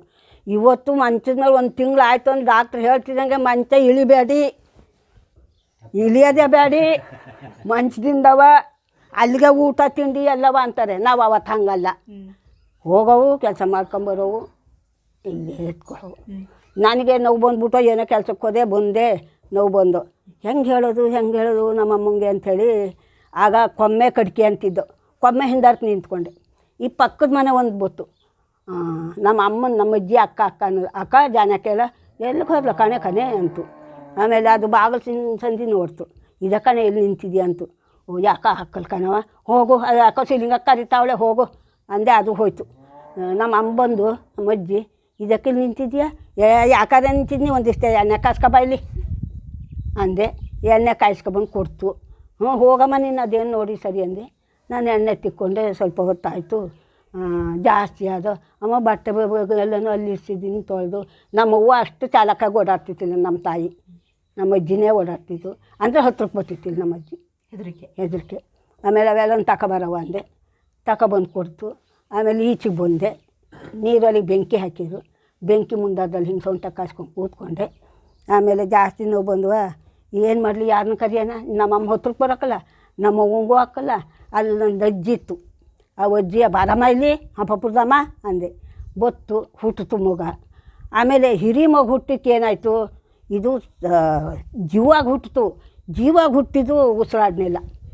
ಇವತ್ತು ಮಂಚದ ಮೇಲೆ ಒಂದು ತಿಂಗಳು ಆಯಿತು ಅಂದ್ರೆ ಡಾಕ್ಟ್ರ್ ಹೇಳ್ತಿದ್ದಂಗೆ ಮಂಚ ಇಳಿಬೇಡಿ. ಇಳಿಯೋದೇ ಬೇಡಿ. ಮಂಚದಿಂದವ ಅಲ್ಲಿಗೆ ಊಟ ತಿಂಡಿ ಎಲ್ಲವ ಅಂತಾರೆ. ನಾವು ಅವತ್ತು ಹಂಗಲ್ಲ. ಹೋಗೋವು ಕೆಲಸ ಮಾಡ್ಕೊಂಬರೋವು ಇಲ್ಲಿ ಎತ್ಕೊಳ್ಳೋವು ನನಗೆ ನೋವು ಬಂದ್ಬಿಟ್ಟು ಏನೋ ಕೆಲಸಕ್ಕೆ ಹೋದೆ ಬಂದೆ ನೋವು ಬಂದು. ಹೆಂಗೆ ಹೇಳೋದು ಹೆಂಗೆ ಹೇಳೋದು ನಮ್ಮ ಅಮ್ಮಂಗೆ ಅಂಥೇಳಿ ಆಗ ಕೊಮ್ಮೆ ಕಡ್ಕೆ ಅಂತಿದ್ದು. ಕೊಮ್ಮೆ ಹಿಂದರ್ಕ್ ನಿಂತ್ಕೊಂಡೆ. ಈ ಪಕ್ಕದ ಮನೆ ಒಂದು ಬತ್ತು. ನಮ್ಮ ಅಮ್ಮನ, ನಮ್ಮ ಅಜ್ಜಿ, ಅಕ್ಕ ಅಕ್ಕ ಅನ್ನೋದು ಅಕ್ಕ ಜಾನಕ್ಕೆಲ್ಲ ಎಲ್ಲಿಗೆ ಹೋಗ್ಲ ಕಣೆ ಕಣೆ ಅಂತು. ಆಮೇಲೆ ಅದು ಬಾಗಿಲು ಸಂದಿ ನೋಡ್ತು. ಇದ ಕಣೆ ಎಲ್ಲಿ ನಿಂತಿದ್ಯಾ ಅಂತು. ಓ ಯಾಕ ಹಾಕಲ್ ಕಣವ ಹೋಗು, ಅದು ಅಕ್ಕ ಸಿಲಿಂಗ ಕರಿತಾವಳೆ ಹೋಗು. ಅಂದೆ ಅದು ಹೋಯ್ತು. ನಮ್ಮ ಅಮ್ಮ ಬಂದು, ನಮ್ಮ ಅಜ್ಜಿ ಇದಕ್ಕೆ ನಿಂತಿದ್ಯಾ? ಏ, ಯಾಕಾದ್ರೆ ನಿಂತಿದ್ನಿ, ಒಂದಿಷ್ಟೇ ಎಣ್ಣೆ ಕಾಸ್ಕೊ ಇಲ್ಲಿ. ಅಂದೆ, ಎಣ್ಣೆ ಕಾಯಿಸ್ಕೊಬಂದು ಕೊಡ್ತು. ಹ್ಞೂ ಹೋಗಮ್ಮ ನೀನು ಅದೇನು ನೋಡಿ ಸರಿ ಅಂದೆ. ನಾನು ಎಣ್ಣೆ ತಿಕ್ಕೊಂಡೆ ಸ್ವಲ್ಪ ಹೊತ್ತಾಯಿತು. ಜಾಸ್ತಿ ಅದು ಅಮ್ಮ ಬಟ್ಟೆ ಎಲ್ಲನೂ ಅಲ್ಲಿ ಇರ್ಸಿದ್ದೀನಿ ತೊಳೆದು. ನಮ್ಮವ್ವ ಅಷ್ಟು ಚಾಲಕಾಗಿ ಓಡಾಡ್ತಿದ್ದಿಲ್ಲ ನಮ್ಮ ತಾಯಿ. ನಮ್ಮ ಅಜ್ಜಿನೇ ಓಡಾಡ್ತಿದ್ದು ಅಂದರೆ ಹತ್ರಕ್ಕೆ ಬರ್ತಿತ್ತಿಲ್ಲ ನಮ್ಮ ಅಜ್ಜಿ. ಹೆದರಿಕೆ. ಹೆದರಿಕೆ. ಆಮೇಲೆ ಅವೆಲ್ಲ ತಗೊಬರವ ಅಂದೆ. ತಗೊಬಂದು ಕೊಡ್ತು. ಆಮೇಲೆ ಈಚೆಗೆ ಬಂದೆ. ನೀರಲ್ಲಿ ಬೆಂಕಿ ಹಾಕಿದ್ರು. ಬೆಂಕಿ ಮುಂದಾದಲ್ಲಿ ಹಿಂಗೆ ಸೊಂಟ ಕಾಸ್ಕೊಂಡು ಕೂತ್ಕೊಂಡೆ. ಆಮೇಲೆ ಜಾಸ್ತಿ ನೋವು ಬಂದ್ವ. ಏನು ಮಾಡಲಿ ಯಾರನ್ನ ಕರಿಯೋಣ? ನಮ್ಮಮ್ಮ ಹೊತ್ರಕ್ಕೆ ಬರೋಕ್ಕಲ್ಲ ನಮ್ಮ ಅವ್ವಂಗೂ ಹಾಕಲ್ಲ. ಅಲ್ಲಿ ನಂದು ಅಜ್ಜಿ ಇತ್ತು. ಆ ಅಜ್ಜಿಯ ಬಾರಮ್ಮ ಇಲ್ಲಿ ಹಾಂ ಪಪ್ಪುದಮ್ಮ ಅಂದೆ. ಬತ್ತು ಹುಟ್ಟಿತು ಮಗ. ಆಮೇಲೆ ಹಿರಿ ಮಗು ಹುಟ್ಟಿತ್ತು ಏನಾಯಿತು? ಇದು ಜೀವಾಗ ಹುಟ್ಟಿತು ಜೀವಾಗ ಹುಟ್ಟಿದ್ದು ಉಸಿರಾಡ್ನಿಲ್ಲ